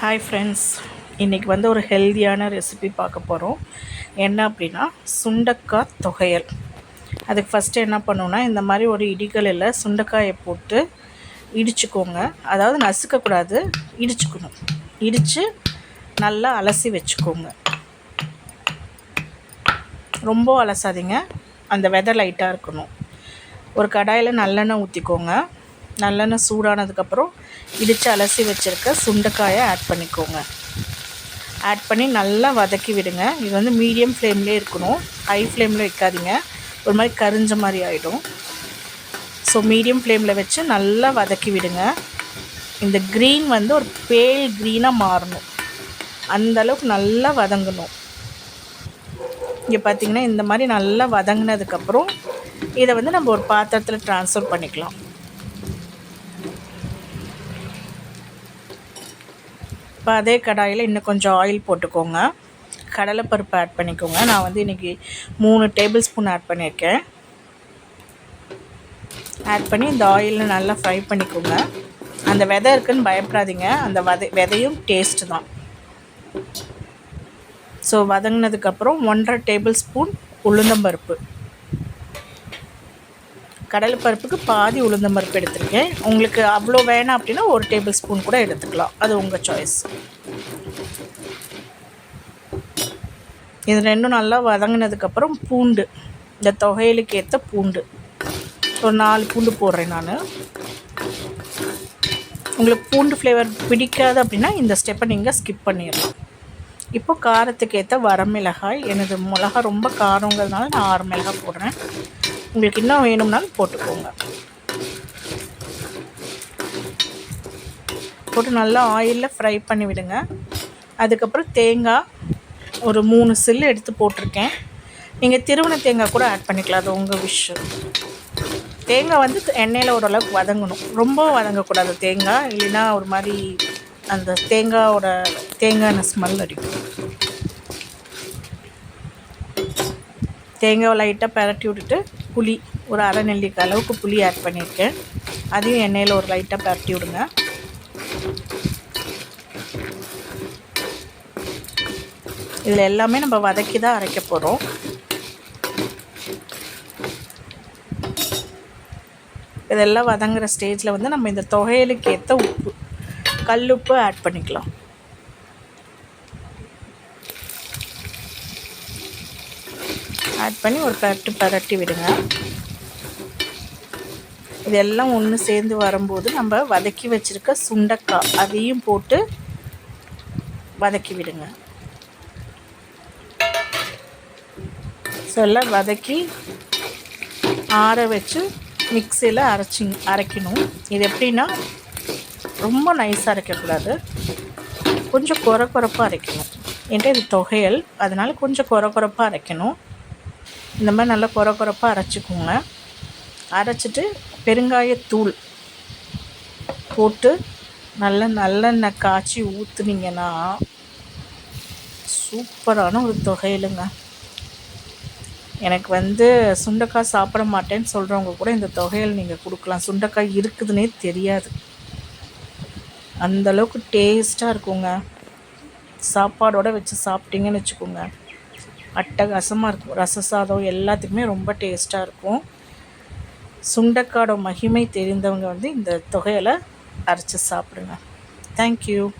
Hi friends இன்றைக்கி வந்து ஒரு ஹெல்தியான ரெசிபி பார்க்க போகிறோம் என்ன அப்படின்னா சுண்டக்காய் தொகையல். அதுக்கு ஃபஸ்ட்டு என்ன பண்ணுன்னா இந்த மாதிரி ஒரு இடிகளில் சுண்டக்காயை போட்டு இடிச்சுக்கோங்க. அதாவது நசுக்கக்கூடாது இடிச்சுக்கணும். இடித்து நல்லா அலசி வச்சுக்கோங்க. ரொம்ப அலசாதீங்க. அந்த வெதை லைட்டாக இருக்கணும். ஒரு கடாயில் நல்லெண்ணெய் ஊற்றிக்கோங்க நல்லெண்ணெய் சூடானதுக்கப்புறம் இடித்து அலசி வச்சுருக்க சுண்டைக்காயை ஆட் பண்ணிக்கோங்க. ஆட் பண்ணி நல்லா வதக்கி விடுங்க. இது வந்து மீடியம் ஃப்ளேம்லேயே இருக்கணும். ஹை ஃப்ளேமில் வைக்காதீங்க. ஒரு மாதிரி கரிஞ்ச மாதிரி ஆகிடும் ஸோ மீடியம் ஃப்ளேமில் வச்சு நல்லா வதக்கி விடுங்க. இந்த க்ரீன் வந்து ஒரு பேல் க்ரீனாக மாறணும். அந்தளவுக்கு நல்லா வதங்கணும். இங்கே பார்த்திங்கன்னா இந்த மாதிரி நல்லா வதங்கினதுக்கப்புறம் இதை வந்து நம்ம ஒரு பாத்திரத்தில் ட்ரான்ஸ்ஃபர் பண்ணிக்கலாம். இப்போ அதே கடாயில் இன்னும் கொஞ்சம் ஆயில் போட்டுக்கோங்க. கடலைப்பருப்பு ஆட் பண்ணிக்கோங்க. நான் வந்து இன்றைக்கி மூணு டேபிள் ஸ்பூன் ஆட் பண்ணியிருக்கேன். ஆட் பண்ணி இந்த ஆயிலில் நல்லா ஃப்ரை பண்ணிக்கோங்க. அந்த விதை இருக்குன்னு பயப்படாதீங்க. அந்த வதை விதையும் டேஸ்ட்டு தான். ஸோ வதங்கினதுக்கப்புறம் ஒன்றரை டேபிள் ஸ்பூன் உளுந்தம்பருப்பு. கடலைப்பருப்புக்கு பாதி உளுந்தம் பருப்பு எடுத்திருக்கேன். உங்களுக்கு அவ்வளோ வேணாம் அப்படின்னா ஒரு டேபிள் ஸ்பூன் கூட எடுத்துக்கலாம். அது உங்கள் சாய்ஸ் இது ரெண்டும் நல்லா வதங்கினதுக்கப்புறம் பூண்டு இந்த தொகையிலுக்கு ஏற்ற பூண்டு. ஒரு நாலு பூண்டு போடுறேன் நான். உங்களுக்கு பூண்டு ஃப்ளேவர் பிடிக்காது அப்படின்னா இந்த ஸ்டெப்பை நீங்கள் ஸ்கிப் பண்ணிடலாம். இப்போ காரத்துக்கு ஏற்ற வரமிளகாய் எனது மிளகா ரொம்ப காரங்கிறதுனால நான் ஆறு மிளகாய் போடுறேன். உங்களுக்கு இன்னும் வேணும்னாலும் போட்டுக்கோங்க. போட்டு நல்லா ஆயிலில் ஃப்ரை பண்ணி விடுங்க. அதுக்கப்புறம் தேங்காய் ஒரு மூணு சில்லு எடுத்து போட்டிருக்கேன். நீங்கள் திருவண தேங்காய் கூட ஆட் பண்ணிக்கலாம். அது உங்கள் விஷ் தேங்காய் வந்து எண்ணெயில் ஓரளவுக்கு வதங்கணும். ரொம்ப வதங்கக்கூடாது தேங்காய். இல்லைன்னா ஒரு மாதிரி அந்த தேங்காயோட தேங்காய் ஸ்மெல் அடிக்கும். தேங்காவை லைட்டாக பரட்டி விட்டுட்டு புளி ஒரு அரை நெல்லிக்காய் அளவுக்கு புளி ஆட் பண்ணியிருக்கேன். அதையும் எண்ணெயில் ஒரு லைட்டாக பரட்டி விடுங்க. இதில் எல்லாமே நம்ம வதக்கி தான் அரைக்க போகிறோம் இதெல்லாம் வதங்குற ஸ்டேஜில் வந்து நம்ம இந்த தொகையலுக்கு ஏற்ற உப்பு கல் உப்பு ஆட் பண்ணிக்கலாம். ஆட் பண்ணி ஒரு பரட்டு பரட்டி விடுங்க. இதெல்லாம் ஒன்று சேர்ந்து வரும்போது நம்ம வதக்கி வச்சுருக்க சுண்டக்காய் அதையும் போட்டு வதக்கி விடுங்க. ஸோ எல்லாம் வதக்கி ஆற வச்சு மிக்சியில் அரைச்சி அரைக்கணும். இது எப்படின்னா ரொம்ப நைஸாக அரைக்கக்கூடாது. கொஞ்சம் குறை குறைப்பாக அரைக்கணும். என்கிட்ட இது தொகையல்? அதனால் கொஞ்சம் குறை குறைப்பாக அரைக்கணும். இந்த மாதிரி நல்லா குறை குறைப்பாக அரைச்சிக்கோங்க. அரைச்சிட்டு பெருங்காயத்தூள் போட்டு நல்ல நல்லெண்ணெய் காய்ச்சி ஊற்றுனீங்கன்னா சூப்பரான ஒரு தொகையிலுங்க. எனக்கு வந்து சுண்டைக்காய் சாப்பிட மாட்டேன்னு சொல்கிறவங்க கூட இந்த தொகையில் நீங்கள் கொடுக்கலாம். சுண்டைக்காய் இருக்குதுன்னே தெரியாது. அந்தளவுக்கு டேஸ்ட்டாக இருக்குங்க. சாப்பாடோடு வச்சு சாப்பிட்டீங்கன்னு வச்சுக்கோங்க. அட்டகாசமாக இருக்கும். ரச சாதம் எல்லாத்துக்குமே ரொம்ப டேஸ்ட்டாக இருக்கும். சுண்டக்காடோட மகிமை தெரிந்தவங்க வந்து இந்த தொகையில் அரைச்சி சாப்பிடுங்க. தேங்க்யூ